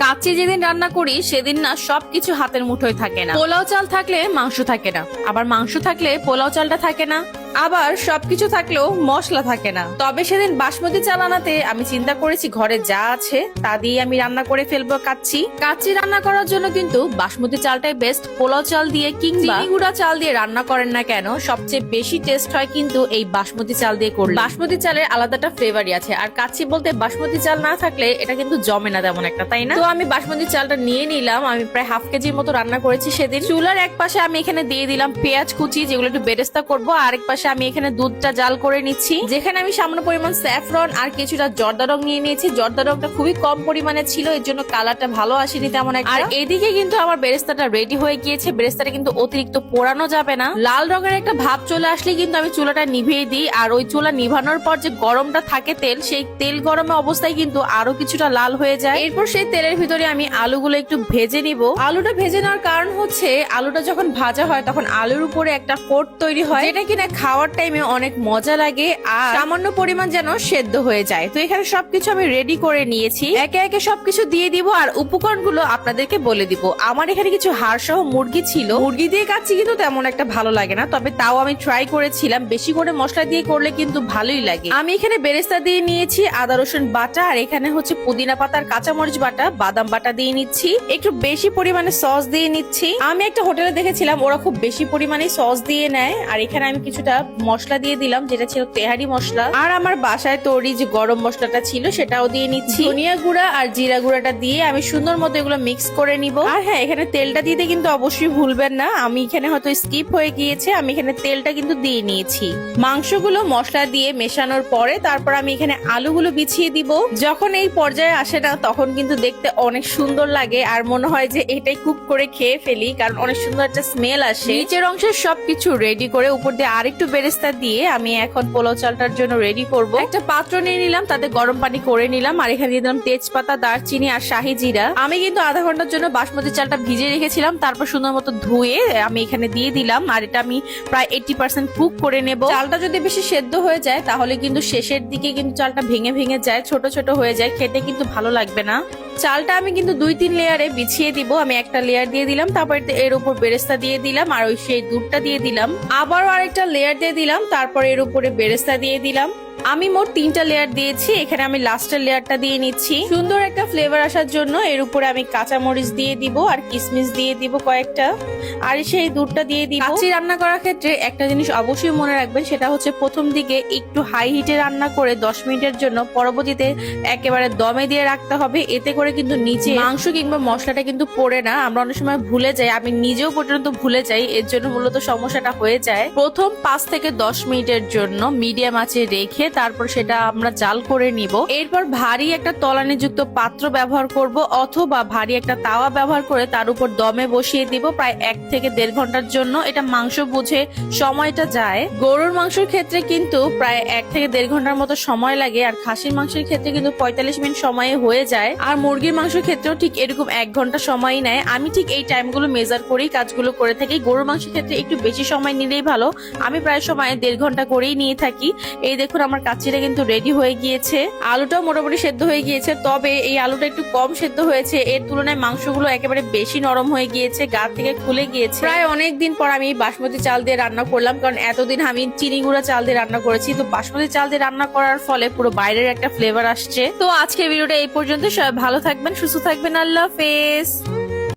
কাচ্চি যেদিন রান্না করি, সেদিন না সবকিছু হাতের মুঠোয় থাকে না। পোলাও চাল থাকলে মাংস থাকে না। আবার মাংস থাকলে পোলাও চালটা থাকে না। আবার সবকিছু থাকলেও মশলা থাকে না। তবে সেদিন বাসমতি চাল আনাতে আমি চিন্তা করেছি ঘরে যা আছে তা দিয়ে আমি রান্না করে ফেলব কাচ্ছি কাচ্ছি রান্না করার জন্য কিন্তু বাসমতি চালটাই বেস্ট পোলাও চাল দিয়ে কিংবা গুঁড়া চাল দিয়ে রান্না করেন না কেন সবচেয়ে বেশি টেস্ট হয় কিন্তু এই বাসমতি চাল দিয়ে করলে। বাসমতি চালের আলাদাটা ফ্লেভারই আছে। আর কাচ্ছি বলতে বাসমতি চাল না থাকলে এটা কিন্তু জমে না তেমন একটা তাই না? তো আমি বাসমতি চালটা নিয়ে নিলাম। আমি প্রায় হাফ কেজির মতো রান্না করেছি সেদিন। চুলার এক পাশে আমি এখানে দিয়ে দিলাম পেঁয়াজ কুচি যেগুলো একটু বেরেস্তা করব। আরেক পাশে আমি এখানে দুধটা জাল করে নিচ্ছি। যেখানে আমি সামান্য পরিমাণ স্যাফরন আর কিছুটা জর্দা রং নিয়ে নিয়েছি। জর্দা রংটা খুবই কম পরিমাণে ছিল, এর জন্য কালারটা ভালো আসেনি তেমন একটা। আর এদিকে কিন্তু আমার বেরেস্তাটা রেডি হয়ে গিয়েছে। বেরেস্তাটা কিন্তু অতিরিক্ত পোড়ানো যাবে না। লাল রঙের একটা ভাব চলে আসলে কিন্তু আমি চুলাটা নিভিয়ে দিই। আর ওই চুলা নিভানোর পর যে গরমটা থাকে তেল, সেই তেল গরমে অবস্থায় কিন্তু আরও কিছুটা লাল হয়ে যায়। এরপর সেই তেলের ভিতরে আমি আলুগুলো একটু ভেজে নিব। আলুটা ভেজে নেওয়ার কারণ হচ্ছে, আলুটা যখন ভাজা হয়, তখন আলুর উপরে একটা কোট তৈরি হয়, যেটা কিনা খাওয়ার টাইমে অনেক মজা লাগে আর সামান্য পরিমাণ যেন সেদ্ধ হয়ে যায়। তো এখানে সবকিছু আমি রেডি করে নিয়েছি। একে একে সবকিছু দিয়ে দিব আর উপকরণগুলো আপনাদেরকে বলে দিব। আমার এখানে কিছু হাড় সহ মুরগি ছিল। মুরগি দিয়ে কাচ্ছি কিন্তু তেমন একটা ভালো লাগে না, তবে তাও আমি ট্রাই করেছিলাম। বেশি করে মশলা দিয়ে করলে কিন্তু ভালোই লাগে। আমি এখানে বেরেস্তা দিয়ে নিয়েছি আদা, রসুন বাটা, আর এখানে হচ্ছে পুদিনা পাতার কাঁচামরিচ বাটা, বাদাম বাটা দিয়ে নিচ্ছি। একটু বেশি পরিমাণে সস দিয়ে নিচ্ছি। আমি একটা হোটেলে দেখেছিলাম, ওরা খুব বেশি পরিমাণে সস দিয়ে নেয়। আর এখানে আমি কিছুটা মশলা দিয়ে দিলাম, যেটা ছিল তেহারি মশলা। আর আমার বাসায় তৈরি যে গরম মশলাটা ছিল, সেটাও দিয়ে নিচ্ছি। ধনিয়া গুঁড়া আর জিরা গুঁড়াটা দিয়ে আমি সুন্দর মতো এগুলো মিক্স করে নিব। আর হ্যাঁ এখানে তেলটা দিতে কিন্তু অবশ্যই ভুলবেন না। আমি এখানে হয়তো স্কিপ হয়ে গিয়েছে, আমি এখানে তেলটা কিন্তু দিয়ে নিয়েছি। মাংসগুলো মশলা দিয়ে মেশানোর পরে তারপর আমি এখানে আলুগুলো বিছিয়ে দিব। যখন এই পর্যায়ে আসে না, তখন কিন্তু দেখতে অনেক সুন্দর লাগে। আর মনে হয় যে এটাই কুক করে খেয়ে ফেলি, কারণ অনেক সুন্দর একটা স্মেল আসে। নিচের অংশের সবকিছু রেডি করে উপর দিয়ে আরেকটু বেরেস্তা দিয়ে আমি এখন পোলাও চালটার জন্য রেডি করব। একটা পাত্র নিয়ে নিলাম, তাতে গরম পানি করে নিলাম, আর এখানে দিয়ে দিলাম তেজপাতা, দারচিনি আর শাহি জিরা। আমি কিন্তু আধা ঘণ্টার জন্য বাসমতি চালটা ভিজে রেখেছিলাম, তারপর সুন্দর মতো ধুয়ে আমি এখানে দিয়ে দিলাম, আর এটা আমি প্রায় এইটি পার্সেন্ট কুক করে নেব। চালটা যদি বেশি সেদ্ধ হয়ে যায়, তাহলে কিন্তু শেষের দিকে কিন্তু চালটা ভেঙে ভেঙে যায়, ছোট ছোট হয়ে যায়, খেতে কিন্তু ভালো লাগবে না। চালটা আমি কিন্তু দুই, তিন লেয়ারে বিছিয়ে দিব। আমি একটা লেয়ার দিয়ে দিলাম, তারপর এর উপর বেরেস্তা দিয়ে দিলাম, আর ওই সেই দুধটা দিয়ে দিলাম। আবারও আরেকটা লেয়ার দিয়ে দিলাম, তারপর এর উপরে বেরেস্তা দিয়ে দিলাম। আমি মোট তিনটা লেয়ার দিয়েছি, এখানে আমি লাস্টের লেয়ারটা দিয়ে নিচ্ছি। সুন্দর একটা ফ্লেভার আসার জন্য এর উপরে আমি কাঁচা মরিচ দিয়ে দিব আর কিশমিশ দিয়ে দিব কয়েকটা। আর সেই দুধটা দিয়ে দিব। কাচ্চি রান্না করার ক্ষেত্রে একটা জিনিস অবশ্যই মনে রাখবেন, সেটা হচ্ছে প্রথম দিকে একটু হাই হিটে রান্না করে দশ মিনিটের জন্য পরবর্তীতে একেবারে দমে দিয়ে রাখতে হবে। এতে করে কিন্তু নিচে মাংস কিংবা মশলাটা কিন্তু পড়ে না। আমরা অনেক সময় ভুলে যাই, আমি নিজেও পর্যন্ত ভুলে যাই, এর জন্য মূলত সমস্যাটা হয়ে যায়। প্রথম পাঁচ থেকে দশ মিনিটের জন্য মিডিয়াম আঁচে রেখে তারপর সেটা আমরা জাল করে নিব। এরপর ভারী একটা তলানিযুক্ত পাত্র ব্যবহার করব অথবা ভারী একটা তাওয়া ব্যবহার করে তার উপর দমে বসিয়ে দিব প্রায় এক থেকে দেড় ঘণ্টার জন্য। এটা মাংস বুঝে সময়টা যায়। গরুর মাংসের ক্ষেত্রে কিন্তু প্রায় এক থেকে দেড় ঘণ্টার মতো সময় লাগে আর খাসির মাংসের ক্ষেত্রে কিন্তু পঁয়তাল্লিশ মিনিট সময়ে হয়ে যায়। আর মুরগির মাংসের ক্ষেত্রেও ঠিক এরকম এক ঘণ্টা সময় নেয়। আমি ঠিক এই টাইমগুলো মেজার করেই কাজগুলো করে থাকি। গরুর মাংসের ক্ষেত্রে একটু বেশি সময় নিলেই ভালো। আমি প্রায় সময় দেড় ঘণ্টা করেই নিয়ে থাকি। এই দেখুন আমার কাচ্চিটা কিন্তু রেডি হয়ে গিয়েছে। আলুটাও মোটামুটি সেদ্ধ হয়ে গিয়েছে, তবে এই আলুটা একটু কম সেদ্ধ হয়েছে। এর তুলনায় মাংসগুলো একেবারে বেশি নরম হয়ে গিয়েছে, গা থেকে খুলে গিয়েছে। প্রায় অনেক দিন পর আমি বাসমতি চাল দিয়ে রান্না করলাম, কারণ এতদিন আমি চিনি গুঁড়া চাল দিয়ে রান্না করেছি। তো বাসমতি চাল দিয়ে রান্না করার ফলে পুরো বাইরের একটা ফ্লেভার আসছে। তো আজকের ভিডিওটা এই পর্যন্ত। সবাই ভালো থাকবেন, সুস্থ থাকবেন। আল্লাহ হাফেজ।